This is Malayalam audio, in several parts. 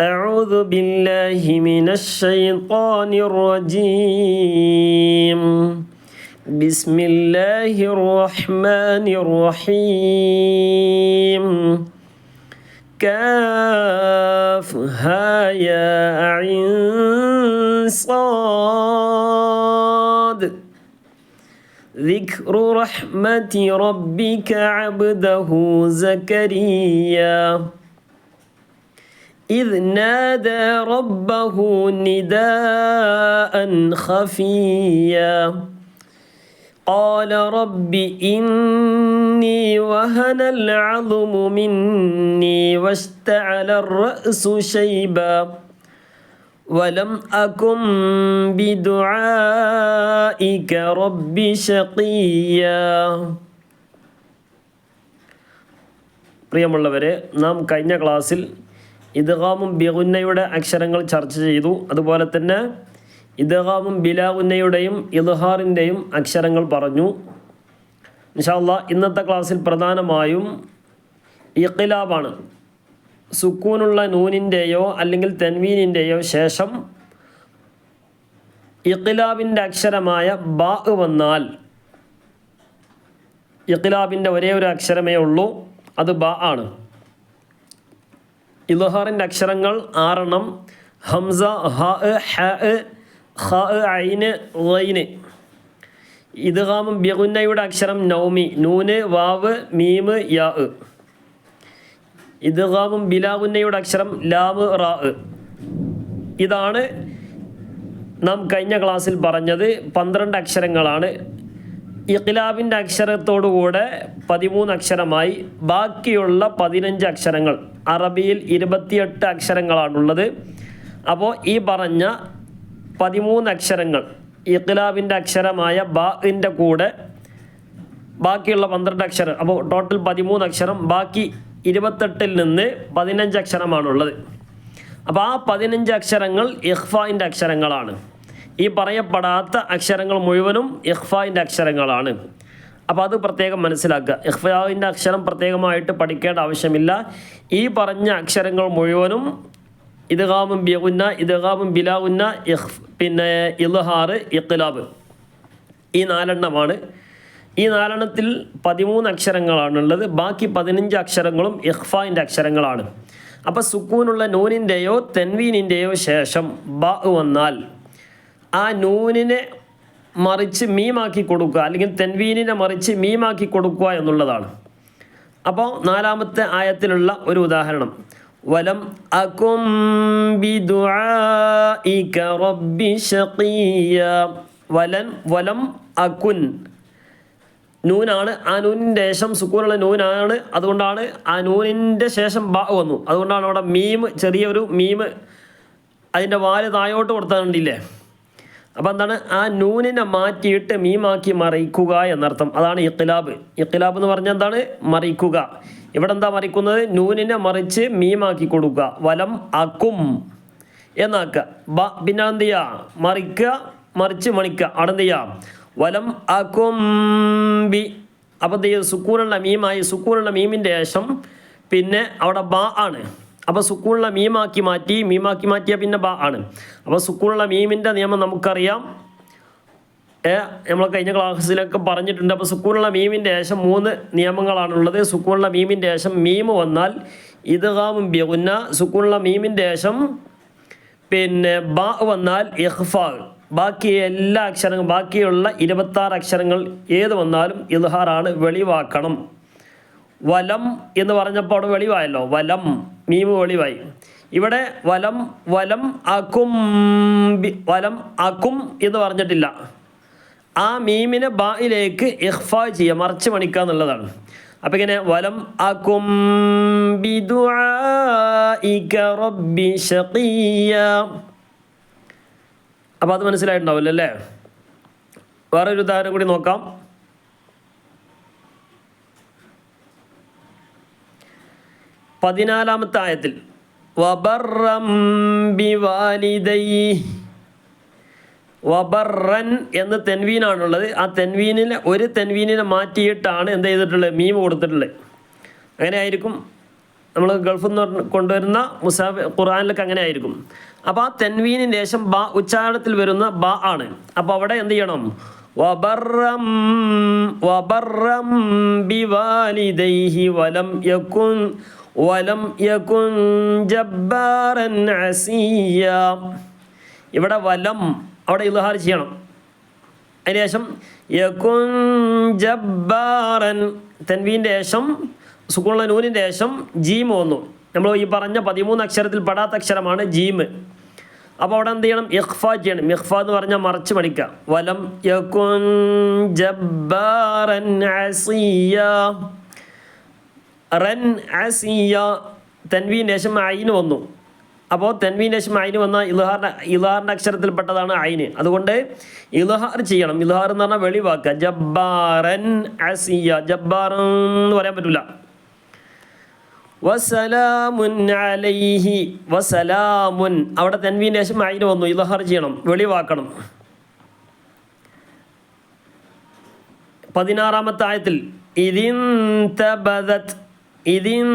أعوذ بالله من الشيطان الرجيم. بسم الله الرحمن الرحيم. كافها يا عين صاد. ذكر رحمة ربك عبده زكريا. إذ نادى ربه نداء خفيا قال رب إني وهن العظم مني واشتعل الرأس شيبا ولم أكن بدعائك رب شقيا പ്രിയമുള്ളവരെ നാം കഴിഞ്ഞ ക്ലാസ്സിൽ ഇദ്ഗാമും ബിഗുന്നയുടെ അക്ഷരങ്ങൾ ചർച്ച ചെയ്തു. അതുപോലെ തന്നെ ഇദ്ഗാമും ബിലാഗുന്നയുടെയും ഇളഹാറിന്റെയും അക്ഷരങ്ങൾ പറഞ്ഞു. ഇൻഷാല്ല ഇന്നത്തെ ക്ലാസ്സിൽ പ്രധാനമായും ഇഖിലാബാണ്. സുക്കൂനുള്ള നൂനിന്റെയോ അല്ലെങ്കിൽ തെൻവീനിന്റെയോ ശേഷം ഇഖിലാബിന്റെ അക്ഷരമായ ബാ വന്നാൽ ഇഖിലാബിന്റെ ഒരേ ഒരു അക്ഷരമേ ഉള്ളൂ. അത് ബാ ആണ്. ഇൽഹാറിന്റെ അക്ഷരങ്ങൾ ആറെണ്ണം. ഹംസ ഹ ഹ ഹ ഐന് ഗൈന് ഇദ്ഗാമും ബിഗുന്നയുടെ അക്ഷരം നൗമി. നൂന് വാവ് മീമ് യാ ഇദ്ഹാമും ബിലാഗുന്നയുടെ അക്ഷരം ലാമ് റാ ഇതാണ് നാം കഴിഞ്ഞ ക്ലാസ്സിൽ പറഞ്ഞത് പന്ത്രണ്ട് അക്ഷരങ്ങളാണ്. ഇഖ്ലാബിന്റെ അക്ഷരത്തോടുകൂടെ പതിമൂന്ന് അക്ഷരമായി. ബാക്കിയുള്ള പതിനഞ്ച് അക്ഷരങ്ങൾ അറബിയിൽ ഇരുപത്തിയെട്ട് അക്ഷരങ്ങളാണുള്ളത്. അപ്പോൾ ഈ പറഞ്ഞ പതിമൂന്ന് അക്ഷരങ്ങൾ ഇഖ്ലാബിന്റെ അക്ഷരമായ ബാഇന്റെ കൂടെ ബാക്കിയുള്ള പന്ത്രണ്ട് അക്ഷരം അപ്പോൾ ടോട്ടൽ പതിമൂന്ന് അക്ഷരം ബാക്കി ഇരുപത്തെട്ടിൽ നിന്ന് പതിനഞ്ച് അക്ഷരമാണുള്ളത്. അപ്പോൾ ആ പതിനഞ്ച് അക്ഷരങ്ങൾ ഇഖ്ഫായിന്റെ അക്ഷരങ്ങളാണ്. ഈ പറയപ്പെടാത്ത അക്ഷരങ്ങൾ മുഴുവനും ഇഖ്ഫായിന്റെ അക്ഷരങ്ങളാണ്. അപ്പോൾ അത് പ്രത്യേകം മനസ്സിലാക്കുക. ഇഹ്ഫാവിന്റെ അക്ഷരം പ്രത്യേകമായിട്ട് പഠിക്കേണ്ട ആവശ്യമില്ല. ഈ പറഞ്ഞ അക്ഷരങ്ങൾ മുഴുവനും ഇദ്ഗാമും ബിഗുന്ന ഇദ്ഗാമും ബിലാഗുന്ന ഇഖ് പിന്നെ ഇൽഹാർ ഇഖ്ലാബ്. ഈ നാലെണ്ണമാണ്. ഈ നാലെണ്ണത്തിൽ പതിമൂന്ന് അക്ഷരങ്ങളാണുള്ളത്. ബാക്കി പതിനഞ്ച് അക്ഷരങ്ങളും ഇഖ്ഫായിന്റെ അക്ഷരങ്ങളാണ്. അപ്പോൾ സുക്കൂനുള്ള നൂനിന്റെയോ തെൻവീനിന്റെയോ ശേഷം ബാ വന്നാൽ ആ നൂനിനെ മറിച്ച് മീമാക്കി കൊടുക്കുക അല്ലെങ്കിൽ തെൻവീനിനെ മറിച്ച് മീമാക്കി കൊടുക്കുക എന്നുള്ളതാണ്. അപ്പോൾ നാലാമത്തെ ആയത്തിലുള്ള ഒരു ഉദാഹരണം. വലം അകും വലൻ വലം അകുൻ. നൂനാണ് ആ നൂനിന്റെ ശേഷം സുക്കൂനുള്ള നൂനാണ് അതുകൊണ്ടാണ് ആ നൂനിന്റെ ശേഷം ബ വന്നു. അതുകൊണ്ടാണ് അവിടെ മീം ചെറിയൊരു മീം അതിന്റെ വാൽ താഴോട്ട് കൊടുത്തിട്ടില്ലേ അപ്പോൾ എന്താണ്? ആ നൂനിനെ മാറ്റിയിട്ട് മീമാക്കി മറിക്കുക എന്നർത്ഥം. അതാണ് ഇഖ്ലാബ്. ഇഖ്ലാബ് എന്ന് പറഞ്ഞാൽ എന്താണ്? മറിക്കുക ഇവിടെ എന്താ മറിക്കുന്നത്? നൂനിനെ മറിച്ച് മീമാക്കി കൊടുക്കുക. വലം അക്കും എന്നാക്കുക. ബ പിന്നെ എന്ത് ചെയ്യുക മറിക്കുക മറിച്ച് മണിക്കുക. അവിടെ എന്ത് ചെയ്യുക വലം അക്കും ബി. അപ്പോൾ എന്ത് ചെയ്യുക സുക്കൂനുള്ള മീമായി സുക്കൂനുള്ള മീമിന്റെ ശേഷം പിന്നെ അവിടെ ബ ആണ്. അപ്പോൾ സുക്കൂണുള്ള മീമാക്കി മാറ്റി മീമാക്കി മാറ്റിയ പിന്നെ ബാ ആണ്. അപ്പോൾ സുക്കൂണുള്ള മീമിന്റെ നിയമം നമുക്കറിയാം. നമ്മൾ കഴിഞ്ഞ ക്ലാസ്സിലൊക്കെ പറഞ്ഞിട്ടുണ്ട്. അപ്പോൾ സുക്കൂണുള്ള മീമിന്റെ ശേഷം മൂന്ന് നിയമങ്ങളാണുള്ളത്. സുക്കൂണുള്ള മീമിന്റെ ശേഷം മീം വന്നാൽ ഇദ്ഗാമും ബിഗുന്ന. സുക്കൂണുള്ള മീമിന്റെ ശേഷം പിന്നെ ബാ വന്നാൽ ഇഖ്ഫാ ബാക്കി എല്ലാ അക്ഷരങ്ങളും ബാക്കിയുള്ള ഇരുപത്താറ് അക്ഷരങ്ങൾ ഏത് വന്നാലും ഇദ്ഹാറാണ് വെളിവാക്കണം. വലം എന്ന് പറഞ്ഞപ്പോൾ അവിടെ വെളിവായല്ലോ? വലം. മീമ് ഒളിവായി ഇവിടെ വലം വലം അക്കും വലം അക്കും എന്ന് പറഞ്ഞിട്ടില്ല. ആ മീമിനെ ബായിലേക്ക് ഇഖ്ഫാ ചെയ്യുക മറിച്ച് മണിക്കുക എന്നുള്ളതാണ്. അപ്പം ഇങ്ങനെ വലം അക്കും അപ്പം അത് മനസ്സിലായിട്ടുണ്ടാവില്ല അല്ലേ വേറൊരു ഉദാഹരണം കൂടി നോക്കാം. പതിനാലാമത്തെ ആയത്തിൽ വബറൻ എന്ന തെൻവീനാണുള്ളത്. ആ തെൻവീനിനെ ഒരു തെൻവീനിനെ മാറ്റിയിട്ടാണ് എന്ത് ചെയ്തിട്ടുള്ളത്? മീം കൊടുത്തിട്ടുള്ളത്. അങ്ങനെ ആയിരിക്കും നമ്മൾ ഗൾഫിൽ നിന്ന് കൊണ്ടുവരുന്ന മുസാഫ് ഖുറാനിലൊക്കെ അങ്ങനെ ആയിരിക്കും അപ്പോൾ ആ തെൻവീനിന് ശേഷം ബ ഉച്ചാരണത്തിൽ വരുന്ന ബ ആണ്. അപ്പോൾ അവിടെ എന്ത് ചെയ്യണം? വബറം വബറം ബിവാലിദൈഹി വലം യകുൻ വലം യകുൻ ജബ്ബാറൻ അസിയ. ഇവിടെ വലം അവിടെ ഇൽഹാർ ചെയ്യണം. അതിനുശേഷം യകുൻ ജബ്ബാറൻ തൻവീന്റെ ശേഷം സുക്കുള്ള നൂനിന്റെ ശേഷം ജീം വന്നു. നമ്മൾ ഈ പറഞ്ഞ പതിമൂന്ന് അക്ഷരത്തിൽ പെടാത്ത അക്ഷരമാണ് ജീം. അപ്പോൾ അവിടെ എന്ത് ചെയ്യണം? ഇഖ്ഫ ചെയ്യണം. ഇഖ്ഫ എന്ന് പറഞ്ഞാൽ മറച്ച് പഠിക്കുക. വലം യകുൻ ജബ്ബാറൻ അസിയ. റൻ അസിയ തൻവീൻ ലേശം അയിന് വന്നു. അപ്പോൾ തൻവീൻ ലേശം അയിന് വന്ന ഇൽഹാറിന്റെ ഇൽഹാറിന്റെ അക്ഷരത്തിൽപ്പെട്ടതാണ് അയിന് അതുകൊണ്ട് ഇൽഹാർ ചെയ്യണം. ഇൽഹാർ എന്ന് പറഞ്ഞാൽ വെളിവാക്കുക ജബ്ബാറൻ അസിയ ജബ്ബാർ എന്ന് പറയാൻ പറ്റില്ല വസലാമുൻ അലൈഹി വസലാമുൻ അവിടെ തൻവീൻ ലേശം അയിന് വന്നു. ഇൽഹാർ ചെയ്യണം. വെളിവാക്കണം. പതിനാറാമത്തെ ആയത്തിൽ ഇതിൻ തബദത് ഇതിൻ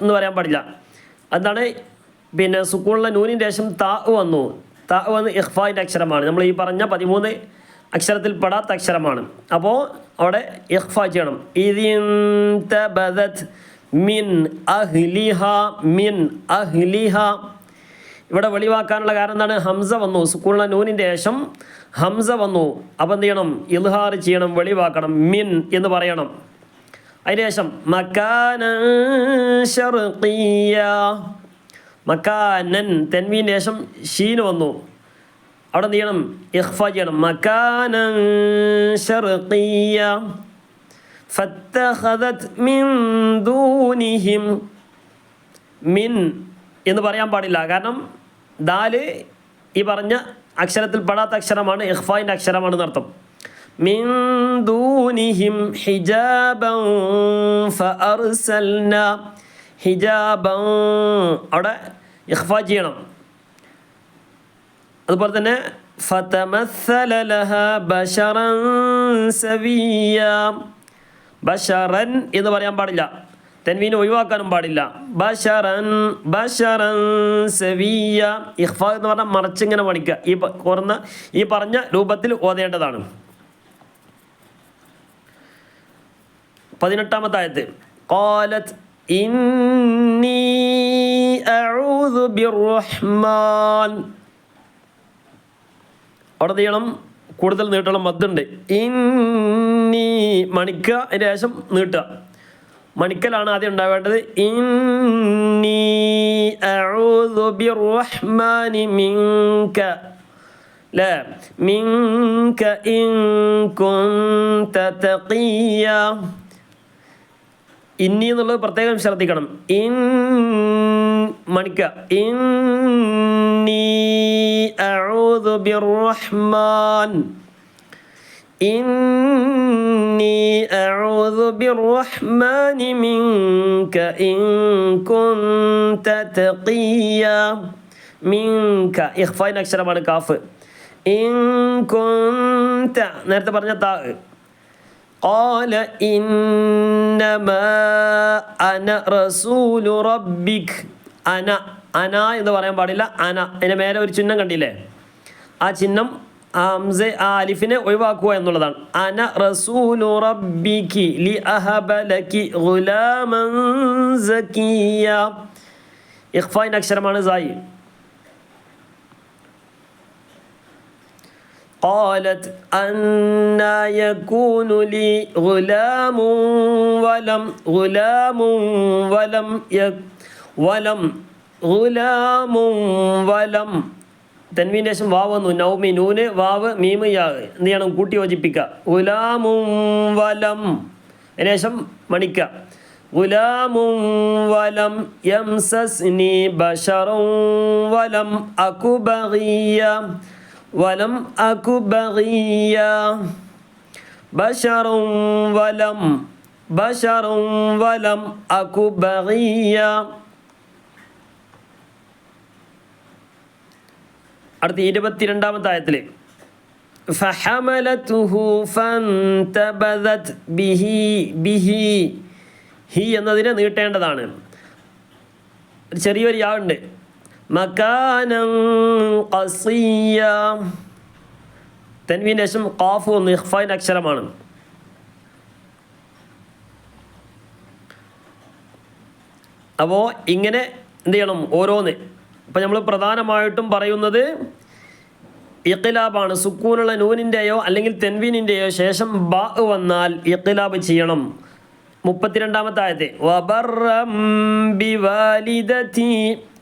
എന്ന് പറയാൻ പാടില്ല. എന്താണ് പിന്നെ സുക്കൂളിലെ നൂനിന്റെ ശേഷം താ വന്നു. താ വന്ന് ഇഹ്ഫാന്റെ അക്ഷരമാണ്. നമ്മൾ ഈ പറഞ്ഞ പതിമൂന്ന് അക്ഷരത്തിൽ പെടാത്ത അക്ഷരമാണ്. അപ്പോൾ അവിടെ ഇഹ്ഫ ചെയ്യണം. ഇതിൻ മിൻ അഹ്ലിഹ മിൻ അഹ്ലിഹ. ഇവിടെ വെളിവാക്കാനുള്ള കാരണം എന്താണ്? ഹംസ വന്നു. സുക്കൂളിന നൂനിന്റെ ശേഷം ഹംസ വന്നു. അപ്പം എന്ത് ചെയ്യണം? ഇൽഹാർ ചെയ്യണം വെളിവാക്കണം. മിൻ എന്ന് പറയണം. അതിനുശേഷം മക്കാന ഷർക്കിയ മക്കാനൻ തെൻവീന്റെ ശേഷം ഷീന് വന്നു. അവിടെ എന്ത് ചെയ്യണം? ഇഹ്ഫ ചെയ്യണം. മക്കാന ഷർക്കിയ ഫത്തഖദത് മിൻ ദൂനിഹിം. മിൻ എന്ന് പറയാൻ പാടില്ല. കാരണം ദാൽ ഈ പറഞ്ഞ അക്ഷരത്തിൽ പെടാത്ത അക്ഷരമാണ് ഇഹ്ഫായിന്റെ അക്ഷരമാണെന്ന് അർത്ഥം دونهم حجابا فأرسلنا ഹിജാബൻ അവിടെ ഇഖ്ഫ ചെയ്യണം. ഫതമസ്സല ലഹ ബശറൻ സവിയ. ബഷറൻ എന്ന് പറയാൻ പാടില്ല. തെൻവീനെ ഒഴിവാക്കാനും പാടില്ല. ബഷറൻ ബഷറൻ സെവിയ. ഇഖ്ഫ എന്ന് പറഞ്ഞാൽ മറച്ചിങ്ങനെ പണിക്കുക ഈ കുറഞ്ഞ ഈ പറഞ്ഞ രൂപത്തിൽ ഓതേണ്ടതാണ്. പതിനെട്ടാമത്തെ ആയത്ത് قالت إني أعوذ بالرحمن അവിടെ എന്ത് ചെയ്യണം കൂടുതൽ നീട്ടണം മദ്ദുണ്ട് ഇന്നി മണിക്ക അതിൻ്റെ ശേഷം നീട്ടുക മണിക്കലാണ് ആദ്യം ഉണ്ടാവേണ്ടത് ഇന്നി അഊദു ബിർറഹ്മാനി മിൻക لا منك إن كنت تقيا ഇന്നി എന്നുള്ളത് പ്രത്യേകം ശ്രദ്ധിക്കണം. ഇൻ മണിക്ക. അക്ഷരമാണ് കാഫ്. നേരത്തെ പറഞ്ഞ താ قال إنما أنا رسول ربك أنا أنا എന്ന് പറയാൻ പാടില്ല അന അതിൻ്റെ മേലെ ഒരു ചിഹ്നം കണ്ടില്ലേ ആ ചിഹ്നം ആ ഹംസ ആ അലിഫിനെ ഒഴിവാക്കുക എന്നുള്ളതാണ് അന റസൂലു റബ്ബിക്കി ലി അഹബ ലക്കി ഗുലാമൻ സക്കിയ ഇഖ്ഫായിൻ്റെ അക്ഷരമാണ് സായി قالت أنا يكون لي غلام ولم غلام ولم يك ولم غلام ولم തെൻവീൻ്റെ ശേഷം വാവ് വന്നു നൗമി നൂന് വാവ് മീമ് യാ എന്ത് ചെയ്യണം കൂട്ടി യോജിപ്പിക്കുക ഗുലാമും വലം അതിനുശേഷം മണിക്ക ഗുലാമും വലം യംസസ്നി ബഷറും വലം അകുബഗിയ വലം അകുബഗിയ ബഷറും വലം ബഷറും വലം അകുബഗിയ അടുത്ത ഇരുപത്തിരണ്ടാമത്തെ ആയത്തിൽ فحملته فانتبذت به به ഹി എന്നതിനെ നീട്ടേണ്ടതാണ് ഒരു ചെറിയൊരു യാ ഉണ്ട് മക്കാനം കസിയ തൻവീന്റെ ശേഷം കാഫു ഒന്ന് ഇഹ്ഫൈൻ അക്ഷരമാണ്. അപ്പോൾ ഇങ്ങനെ എന്ത് ചെയ്യണം? ഓരോന്ന്. ഇപ്പം നമ്മൾ പ്രധാനമായിട്ടും പറയുന്നത് ഇഖിലാബാണ്. സുക്കൂനുള്ള നൂനിന്റെയോ അല്ലെങ്കിൽ തെൻവീനിന്റെയോ ശേഷം ബാ വന്നാൽ ഇഖിലാബ് ചെയ്യണം. മുപ്പത്തിരണ്ടാമത്തെ ആയത്തെ വബറം ബിവാലിദതി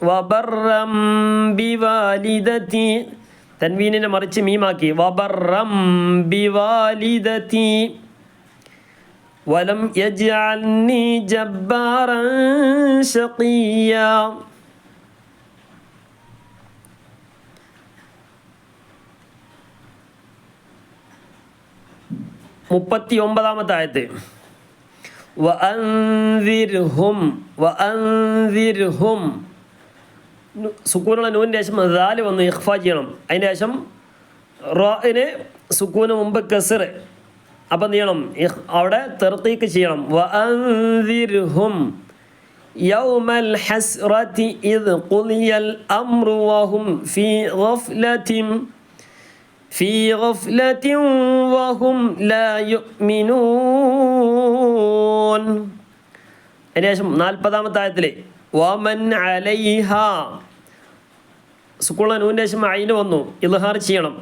വബറം ബിവാലിദതി. തൻവീനിനെ മറിച്ച് മീമാക്കി. വബറം ബിവാലിദതി. വലം യജ്അൽനി ജബ്ബാറൻ ശഖിയ. മുപ്പത്തി ഒമ്പതാമത്തെ ആയത്ത് വഅൻവിർഹും വഅൻവിർഹും നു- സുക്കൂനുള്ള നൂനിൻ്റെ ശേഷം ദാല് വന്ന് ഇഖ്ഫ ചെയ്യണം അതിൻ്റെ ശേഷം റോയിന് സുക്കൂന് മുമ്പ് കസർ അപ്പം എന്ത് ചെയ്യണം ഇഖ് അവിടെ തെർത്തീക്ക് ചെയ്യണം വഅൻവിർഹും يوم الحسرة إذ قضي الأمر وهم في غفلة في غفلة وهم لا يؤمنون അതിനുശേഷം നാൽപ്പതാമത്തെ ആയത്തിലെ വമൻ അലൈഹ സ്കൂളിൽ നൂൻ്റെ ശേഷം അയിന് വന്നു ഇൽഹാർ ചെയ്യണം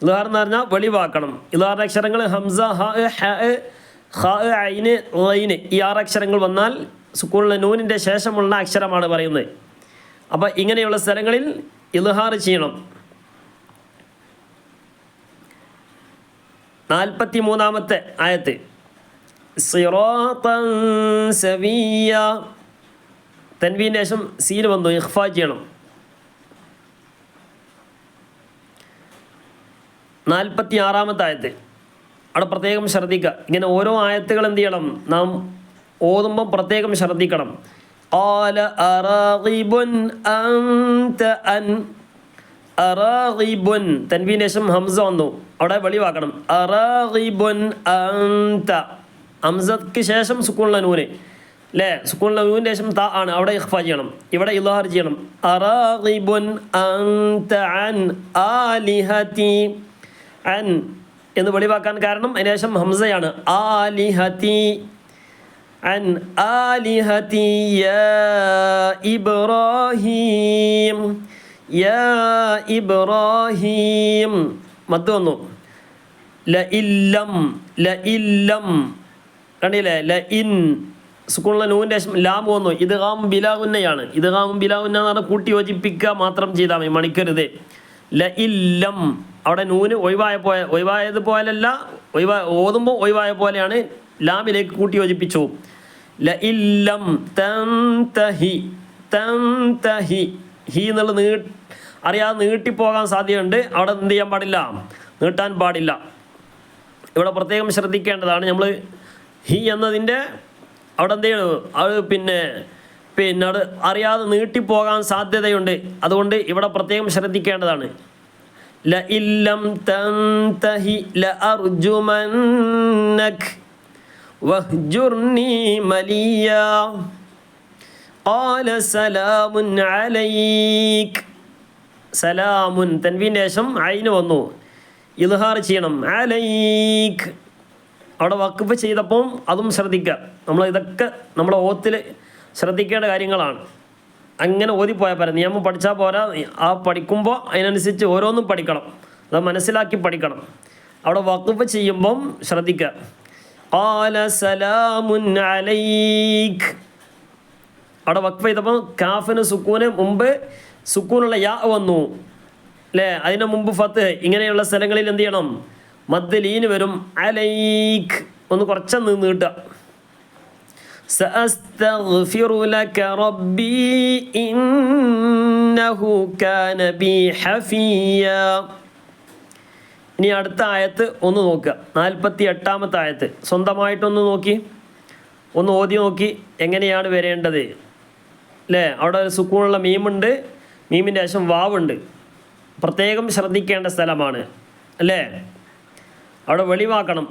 ഇൽഹാർ എന്ന് പറഞ്ഞാൽ വെളിവാക്കണം ഇൽഹാറിൻ്റെ അക്ഷരങ്ങൾ ഹംസ ഹ ഹ ഖ ഐന് റൈന് ഈ ആറ് അക്ഷരങ്ങൾ വന്നാൽ സ്കൂളിലെ നൂനിൻ്റെ ശേഷമുള്ള അക്ഷരമാണ് പറയുന്നത് അപ്പോൾ ഇങ്ങനെയുള്ള സ്ഥലങ്ങളിൽ ഇൽഹാർ ചെയ്യണം നാൽപ്പത്തി മൂന്നാമത്തെ ആയത്ത് സിറാത്തൻ സവിയ തൻവീൻ്റെ ശേഷം സീന് വന്നു ഇഖ്ഫ ചെയ്യണം നാൽപ്പത്തി ആറാമത്തെ ആയത്ത് അവിടെ പ്രത്യേകം ശ്രദ്ധിക്കുക ഇങ്ങനെ ഓരോ ആയത്തുകൾ എന്ത് ചെയ്യണം നാം ഓതുമ്പം പ്രത്യേകം ശ്രദ്ധിക്കണം قال أراغب أنت أن അറാഗിബുൻ തൻവീന് ശേഷം ഹംസ വന്നു അവിടെ വെളിവാക്കണം അറാഹിബുൻ അന്ത അംസത്ക്ക് ശേഷം സുക്കൂണിലെ നൂന്. അല്ലേ സുക്കൂണിലെ നൂന് ശേഷം താ ആണ്. അവിടെ ഇഹ്ഫ ചെയ്യണം. ഇവിടെ ഇലഹാർ ചെയ്യണം. അറാഹിബുൻ അന്ത അൻ എന്ന് വെളിവാക്കാൻ കാരണം അതിന് ശേഷം ഹംസയാണ്. ആലിഹതി അൻ ആലിഹതി ഇബ്രാഹീം. യാ ഇബ്രാഹിം. വന്നു ല ഇല്ലം ല കണ്ടില്ലേ? ല ഇൻ. സ്കൂളിലെ നൂന്റെ ലാം വന്നു. ഇത് കാം ബിലാവുന്നയാണ് ഇത് കാം ബിലാവുന്ന എന്ന് പറഞ്ഞാൽ കൂട്ടി യോജിപ്പിക്കുക മാത്രം ചെയ്താൽ മതി. മണിക്കരുത്. ല ഇല്ലം. അവിടെ നൂന് ഒഴിവായ പോയ ഒഴിവായത് പോലല്ല. ഒഴിവാ ഓതുമ്പോൾ ഒഴിവായ പോലെയാണ് ലാമിലേക്ക് കൂട്ടി യോജിപ്പിച്ചു. ല ഇല്ലം. തൻ തഹി. തൻ തഹി. ഹി എന്നുള്ള നീ അറിയാതെ നീട്ടിപ്പോകാൻ സാധ്യതയുണ്ട്. അവിടെ എന്ത് ചെയ്യാൻ പാടില്ല? നീട്ടാൻ പാടില്ല. ഇവിടെ പ്രത്യേകം ശ്രദ്ധിക്കേണ്ടതാണ് നമ്മൾ ഹി എന്നതിൻ്റെ അവിടെ എന്ത് ചെയ്യണം അത് പിന്നെ പിന്നെ അത് അറിയാതെ നീട്ടിപ്പോകാൻ സാധ്യതയുണ്ട് അതുകൊണ്ട് ഇവിടെ പ്രത്യേകം ശ്രദ്ധിക്കേണ്ടതാണ് ല ഇല്ലം തൻതഹി ല അർജുമന്നക് വഹ്ജുർനി മലിയ قال سلام عليك സലാമുൻ തൻവീൻ്റെ ശേഷം അയിന് വന്നു ഇൽഹാർ ചെയ്യണം. അലൈക്ക് അവിടെ വക്കഫ് ചെയ്തപ്പം അതും ശ്രദ്ധിക്കുക. നമ്മൾ ഇതൊക്കെ നമ്മുടെ ഓത്തിൽ ശ്രദ്ധിക്കേണ്ട കാര്യങ്ങളാണ്. അങ്ങനെ ഓതിപ്പോയാൽ പോരാ. നിയമം പഠിച്ചാൽ പോരാ. ആ പഠിക്കുമ്പോൾ അതിനനുസരിച്ച് ഓരോന്നും പഠിക്കണം. അത് മനസ്സിലാക്കി പഠിക്കണം. അവിടെ വക്കുഫ് ചെയ്യുമ്പം ശ്രദ്ധിക്കുക ആല സലാമുൻ അലൈക്ക് അവിടെ വക്ഫ് ചെയ്തപ്പം കാഫിന് സുക്കൂന് മുമ്പ് സുക്കൂനുള്ള യാ വന്നു. അല്ലേ അതിന് മുമ്പ് ഫത്ത് ഇങ്ങനെയുള്ള സ്ഥലങ്ങളിൽ എന്ത് ചെയ്യണം മദ് ലീന് വരും അലൈക്ക് ഒന്ന് കുറച്ചൊന്ന് നീട്ടുക سأستغفر لك ربي إنه كان بي حفيا ഇനി അടുത്ത ആയത്ത് ഒന്ന് നോക്കുക നാൽപ്പത്തി എട്ടാമത്തെ ആയത്ത് സ്വന്തമായിട്ടൊന്ന് നോക്കി ഒന്ന് ഓതി നോക്കി എങ്ങനെയാണ് വരേണ്ടത് അല്ലേ അവിടെ ഒരു സുക്കൂണുള്ള മീമുണ്ട് മീമിൻ്റെ ശേഷം വാവുണ്ട് പ്രത്യേകം ശ്രദ്ധിക്കേണ്ട സ്ഥലമാണ് അല്ലേ? അവിടെ വെളിവാക്കണം.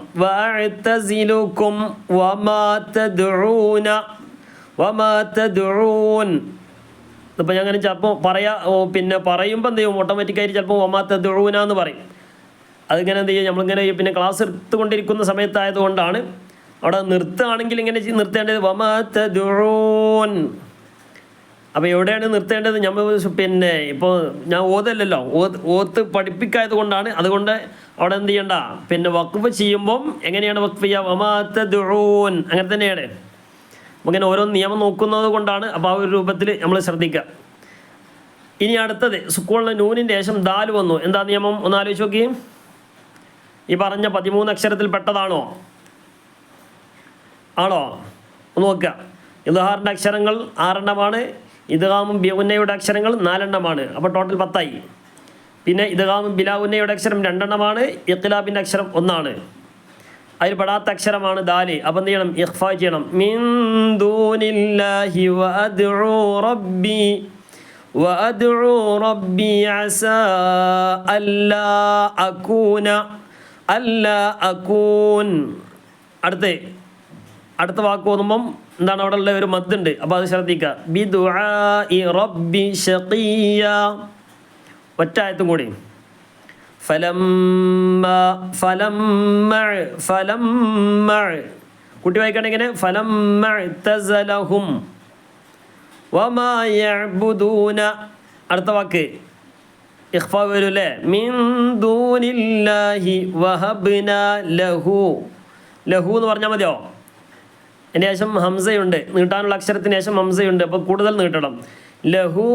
ഇതിപ്പോൾ ഞാൻ അങ്ങനെ ചിലപ്പോൾ പറയാ പിന്നെ പറയുമ്പോൾ എന്ത് ചെയ്യും? ഓട്ടോമാറ്റിക്കായിട്ട് ചിലപ്പോൾ വമാ തദ്ഊന എന്ന് പറയും. അതിങ്ങനെ എന്ത് ചെയ്യും? നമ്മളിങ്ങനെ പിന്നെ ക്ലാസ് എടുത്തുകൊണ്ടിരിക്കുന്ന സമയത്തായതുകൊണ്ടാണ് അവിടെ നിർത്തുകയാണെങ്കിൽ ഇങ്ങനെ നിർത്തേണ്ടത് വമാ തദ്ഊൻ. അപ്പോൾ എവിടെയാണ് നിർത്തേണ്ടത്? നമ്മൾ പിന്നെ ഇപ്പോൾ ഞാൻ ഓതല്ലല്ലോ. ഓത്ത് പഠിപ്പിക്കായത് കൊണ്ടാണ്. അതുകൊണ്ട് അവിടെ എന്ത് ചെയ്യണ്ട? പിന്നെ വഖഫ് ചെയ്യുമ്പം എങ്ങനെയാണ് വക്കുഫ് ചെയ്യുക? വമാത്ത ദുഴൂൻ അങ്ങനെ തന്നെയാണ്. അങ്ങനെ ഓരോ നിയമം നോക്കുന്നത് കൊണ്ടാണ് അപ്പോൾ ആ ഒരു രൂപത്തിൽ നമ്മൾ ശ്രദ്ധിക്കുക. ഇനി അടുത്തത് സ്കൂളിലെ നൂനിന്റെ ശേഷം ദാൽ വന്നു. എന്താ നിയമം? ഒന്ന് ആലോചിച്ച് നോക്കി. ഈ പറഞ്ഞ പതിമൂന്ന് അക്ഷരത്തിൽ പെട്ടതാണോ? ആണോ? ഒന്ന് നോക്കുക. ഇദ്ഹാറിന്റെ അക്ഷരങ്ങൾ ആറെണ്ണമാണ്. ഇദ്ഗാമും ബിയുന്നയുടെ അക്ഷരങ്ങൾ നാലെണ്ണമാണ്. അപ്പോൾ ടോട്ടൽ പത്തായി. പിന്നെ ഇദ്ഗാമും ബിലാവുന്നയുടെ അക്ഷരം രണ്ടെണ്ണമാണ്. ഇഖ്ലാബിന്റെ അക്ഷരം ഒന്നാണ്. അതിൽ പെടാത്ത അക്ഷരമാണ് ദാൽ അപ്പം എന്ത് ചെയ്യണം? ഇഖ്ഫ ചെയ്യണം. മിൻ ദൂനില്ലാഹി റബ്ബി റബ്ബി അല്ലാ അകൂന അല്ലാ അകൂൻ. അടുത്ത് അടുത്ത വാക്ക് ഓതുമ്പം എന്താണ് അവിടെ ഉള്ള ഒരു മദ്ണ്ട് അപ്പോൾ അത് ശ്രദ്ധിക്കുക. ബി റബ്ബി ഷഖിയ ഒറ്റ ആയത്തും കൂടി. ഫലം ഫലം ഫലം കുട്ടി വായിക്കണെങ്കിൽ ഫലം തസലഹും വമാ യഅ്ബുദൂന. അടുത്ത വാക്ക്. ഇഖ്ഫ വരും അല്ലേ? മിൻ ദൂനില്ലാഹി വഹബ്ന ലഹു. ലഹു എന്ന് പറഞ്ഞാൽ മതിയോ? അതിന് ശേഷം ഹംസയുണ്ട്. നീട്ടാനുള്ള അക്ഷരത്തിന് ശേഷം ഹംസയുണ്ട്. അപ്പോൾ കൂടുതൽ നീട്ടണം. ലഹു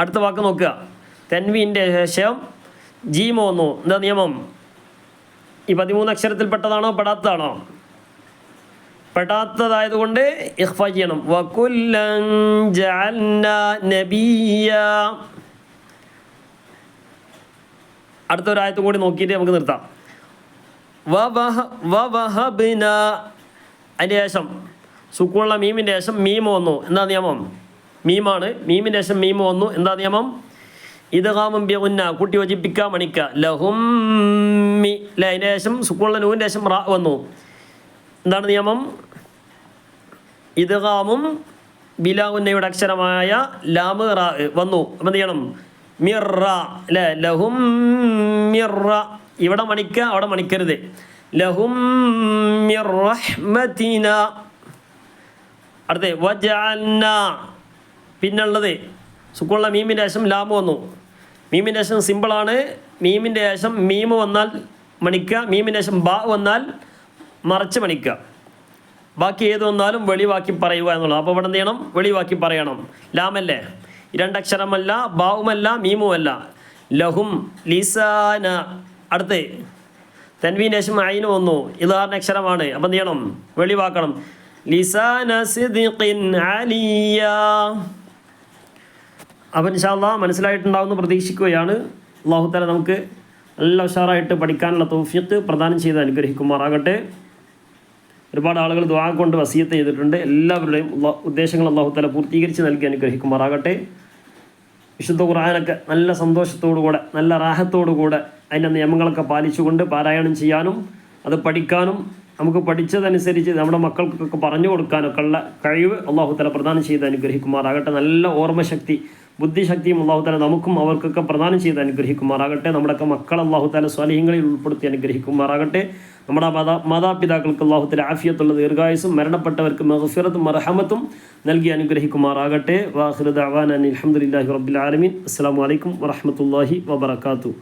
അടുത്ത വാക്ക് നോക്കുക. തെൻവീന്റെ ശേഷം ജീമ വന്നു. എന്താ നിയമം? ഈ പതിമൂന്ന് അക്ഷരത്തിൽ പെട്ടതാണോ പെടാത്തതാണോ? പെടാത്തതായതുകൊണ്ട് ഇഹ്ഫ ചെയ്യണം. നബിയ അടുത്തൊരായത്തും കൂടി നോക്കിയിട്ട് നമുക്ക് നിർത്താം. വവഹബ്ന. അതിന്റെ ശേഷം സുക്കുള്ള മീമിന്റെ ശേഷം മീമ വന്നു. എന്താ നിയമം? മീമാണ്. മീമിന്റെ ശേഷം മീമ വന്നു. എന്താ നിയമം? ഇത് കാമും ബിയുന്ന കൂട്ടി യോജിപ്പിക്കുക മണിക്ക. ലഹും മി. അല്ലേ അതിന്റെ ശേഷം സുക്കുള്ള നൂവിന്റെ ശേഷം റാ വന്നു. എന്താണ് നിയമം? ഇത് കാമും ബിലാവുന്നയുടെ അക്ഷരമായ ലാമ് വന്നു. അപ്പം എന്ത് ചെയ്യണം? മിറ അല്ലേ ലഹും മിറ ഇവിടെ മണിക്ക അവിടെ മണിക്കരുത്. ലഹും അടുത്ത് പിന്നുള്ളത് സുക്കുള്ള മീമിന്റെ ശേഷം ലാമ് വന്നു. മീമിന്റെ ശേഷം സിമ്പിളാണ് മീമിന്റെ ശേഷം മീമ് വന്നാൽ മണിക്ക മീമിന്റെ ശേഷം ബാ വന്നാൽ മറച്ച് മണിക്ക. ബാക്കി ഏത് വന്നാലും വെളിവാക്കി പറയുക എന്നുള്ളത് അപ്പോൾ ഇവിടെ എന്ത് ചെയ്യണം? വെളിവാക്കി പറയണം. ലാമല്ലേ? രണ്ടക്ഷരമല്ല ബാവുമല്ല മീമുമല്ല. ലഹും ലിസാന. അടുത്ത് തൻവീൻ ശേഷം അയിന് വന്നു. ഇതാറിന് അക്ഷരമാണ്. അപ്പം ചെയ്യണം? വെളിവാക്കണം. ലിസാന ഷാ അപ്പം മനസ്സിലായിട്ടുണ്ടാവുമെന്ന് പ്രതീക്ഷിക്കുകയാണ്. അള്ളാഹു താല നമുക്ക് നല്ല ഉഷാറായിട്ട് പഠിക്കാനുള്ള തോഫിയത്ത് പ്രദാനം ചെയ്ത് അനുഗ്രഹിക്കുമാറാകട്ടെ. ഒരുപാട് ആളുകൾ ദ്വാ കൊണ്ട് വസീയത്ത് ചെയ്തിട്ടുണ്ട്. എല്ലാവരുടെയും ഉദ്ദേശങ്ങൾ അള്ളാഹു താല പൂർത്തീകരിച്ച് നൽകി അനുഗ്രഹിക്കുമാറാകട്ടെ. വിശുദ്ധ ഖുർആാനൊക്കെ നല്ല സന്തോഷത്തോടുകൂടെ നല്ല റാഹത്തോടുകൂടെ അതിന്റെ നിയമങ്ങളൊക്കെ പാലിച്ചുകൊണ്ട് പാരായണം ചെയ്യാനും അത് പഠിക്കാനും നമുക്ക് പഠിച്ചതനുസരിച്ച് നമ്മുടെ മക്കൾക്കൊക്കെ പറഞ്ഞു കൊടുക്കാനൊക്കെ ഉള്ള കഴിവ് അള്ളാഹുത്തല തല പ്രദാനം ചെയ്ത് അനുഗ്രഹിക്കുമാറാകട്ടെ. നല്ല ഓർമ്മശക്തി ബുദ്ധിശക്തിയും അള്ളാഹുത്തല തല നമുക്കും അവർക്കൊക്കെ പ്രദാനം ചെയ്ത് അനുഗ്രഹിക്കുമാറാകട്ടെ. നമ്മുടെയൊക്കെ മക്കൾ അള്ളാഹുത്തല തല സ്വാലിഹ്യങ്ങളിൽ ഉൾപ്പെടുത്തി അനുഗ്രഹിക്കുമാറാകട്ടെ. നമ്മുടെ മാതാ മാതാപിതാക്കൾക്ക് അള്ളാഹുത്തല തല ആഫിയത്തുള്ള ദീർഘായുസും മരണപ്പെട്ടവർക്ക് മഹഫിറത്തും മർഹമത്തും നൽകി അനുഗ്രഹിക്കുമാറാകട്ടെ. വാഹിറുദ് അവാൻ അലഹമുല്ലാഹി റബ്ബിൽ ആലമീൻ. അസ്സാം വലൈക്കും വറഹമത്തല്ലാഹി വബർക്കാത്തു